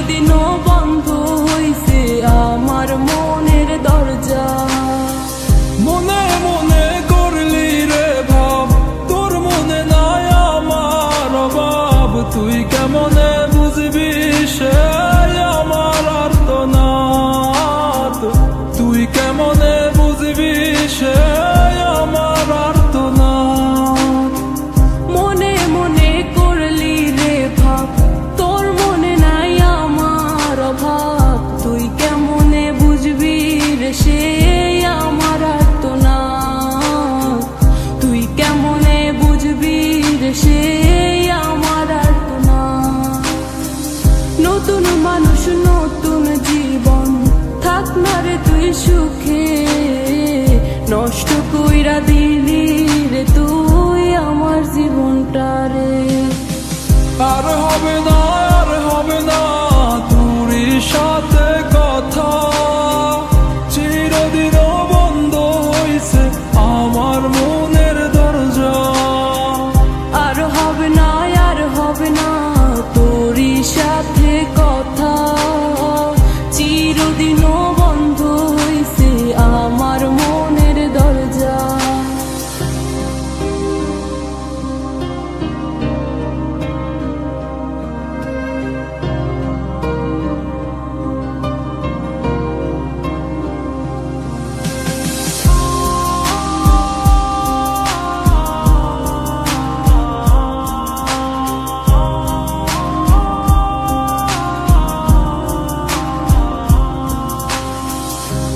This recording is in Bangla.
চিরদিনও সুখে নষ্ট কইরা দিলি রে তুই আমার জীবনটা রে। আর হবে না আর হবে না তোরই সাথে কথা। চিরদিন বন্ধ হইছে আমার মনের দরজা। আর হবে না আর হবে না তোরই সাথে কথা। চিরদিনও